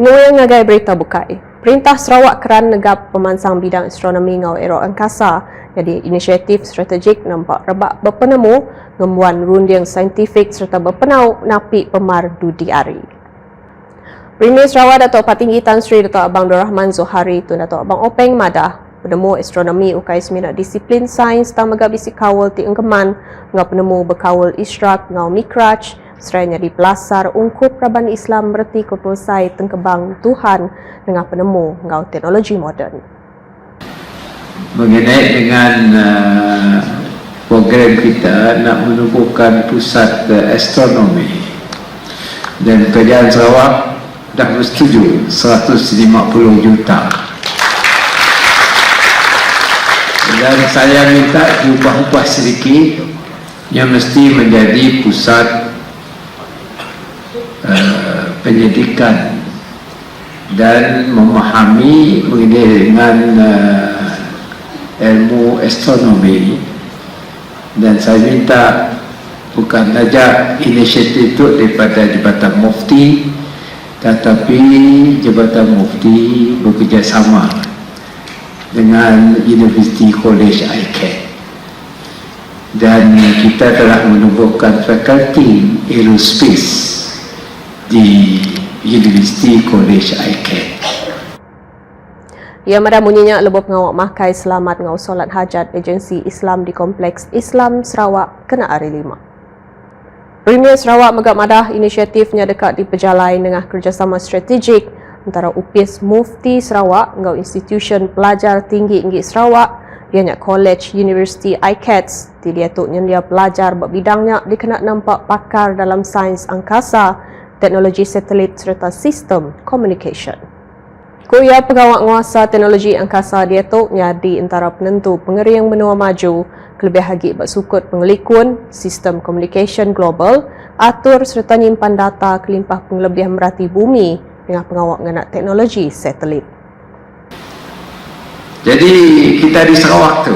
Nguyen ngagai berita bukai. Perintah Sarawak keran negap pemansang bidang astronomi ngau ero angkasa jadi inisiatif strategik nampak rebak berpenemu ngembuan runding saintifik serta berpenau napi pemar dudi ari. Premier Sarawak Datuk Patinggi Tan Sri Datuk Abang Nur Rahman Zohari Tun Datuk Abang Openg Madah penemu astronomi ukai semina disiplin sains tang megap isi kawal ti engkeman ngau penemu berkawal israk ngau mikraj Seraya di pelasar ungkup Raban Islam berarti kepulsai tengkebang Tuhan dengan penemu ngau teknologi moden. Mengenai dengan uh, program kita nak menubuhkan pusat uh, astronomi dan kerajaan Sarawak dah bersetuju 150 juta dan saya minta diubah-ubah sedikit yang mesti menjadi pusat penyidikan dan memahami mengenai dengan uh, ilmu astronomi. Dan saya minta bukan saja inisiatif itu daripada Jabatan Mufti tetapi Jabatan Mufti bekerjasama dengan University College ICANN dan kita telah menubuhkan fakulti aerospace di University College ICANN. Ia mada munyinya lebih pengawak mahkai selamat ngau solat hajat agensi Islam di Kompleks Islam Sarawak kena hari lima. Premier Sarawak megap madah inisiatifnya dekat di pejalai dengan kerjasama strategik antara UPIS Mufti Sarawak ngau institution pelajar tinggi Inggit Sarawak ianya College University ICATS di dia tu dia pelajar berbidangnya dikena nampak pakar dalam sains angkasa teknologi satelit serta sistem communication. Kuya pegawai nguasa teknologi angkasa dia tu nyadi antara penentu pengeri yang menua maju kelebih lagi bersukut pengelikun sistem communication global atur serta nyimpan data kelimpah pengelebihan merati bumi dengan pengawak mengenai teknologi satelit. Jadi kita di Sarawak tu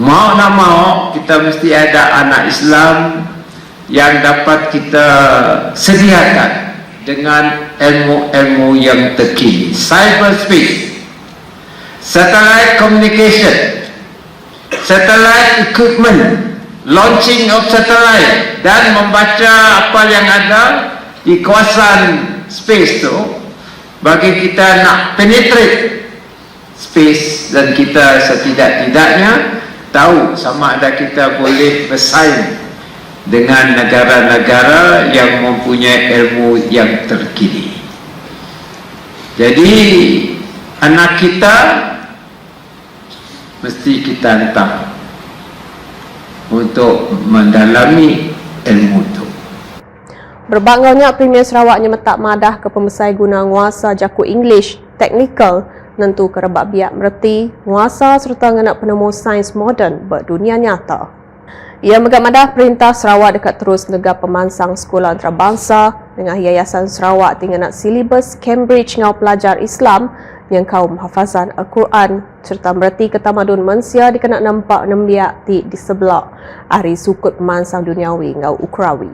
mau nak mau kita mesti ada anak Islam yang dapat kita sediakan dengan ilmu-ilmu yang terkini. Cyberspace satellite communication satellite equipment launching of satellite dan membaca apa yang ada di kawasan space tu bagi kita nak penetrate space dan kita setidak-tidaknya tahu sama ada kita boleh bersaing dengan negara-negara yang mempunyai ilmu yang terkini. Jadi anak kita mesti kita hantar untuk mendalami ilmu itu. Berbangaunya Premier Sarawak nyemetak madah ke pemesai guna nguasa jaku English, technical, nentu kerebak biak mereti, nguasa serta ngenak penemu sains moden berdunia nyata. Ia megamadah perintah Sarawak dekat terus negap pemansang sekolah antarabangsa dengan Yayasan Sarawak tinggal nak silibus Cambridge ngau pelajar Islam yang kaum hafazan Al-Quran serta berarti ketamadun manusia dikena nampak nembiak di, di sebelah hari sukut pemansang duniawi ngau Ukrawi.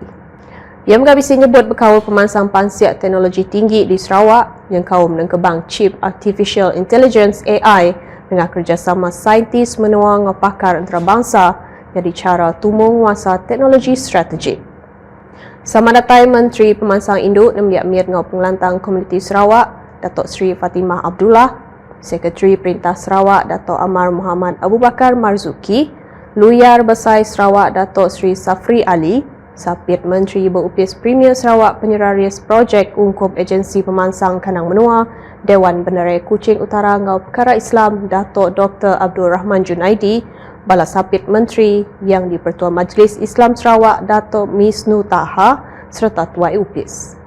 Ia mengabisi nyebut berkawal pemansang pansiak teknologi tinggi di Sarawak yang kaum dan kebang chip artificial intelligence AI dengan kerjasama saintis menua ngau pakar antarabangsa jadi cara tumung wasa teknologi strategik. Sama datai Menteri Pemansang Induk dan Biak Mir Ngau Pengelantang Komuniti Sarawak, Datuk Seri Fatimah Abdullah, Sekretari Perintah Sarawak, Datuk Amar Muhammad Abu Bakar Marzuki, Luyar Besai Sarawak, Datuk Seri Safri Ali, Sapit Menteri Berupis Premier Sarawak Penyeraris Projek Ungkup Agensi Pemansang Kanang Menua, Dewan Benerai Kuching Utara Ngau Perkara Islam, Datuk Dr. Abdul Rahman Junaidi, Balasapit Menteri yang di Pertua Majlis Islam Sarawak Datuk Misnu Taha serta Tuai Upis.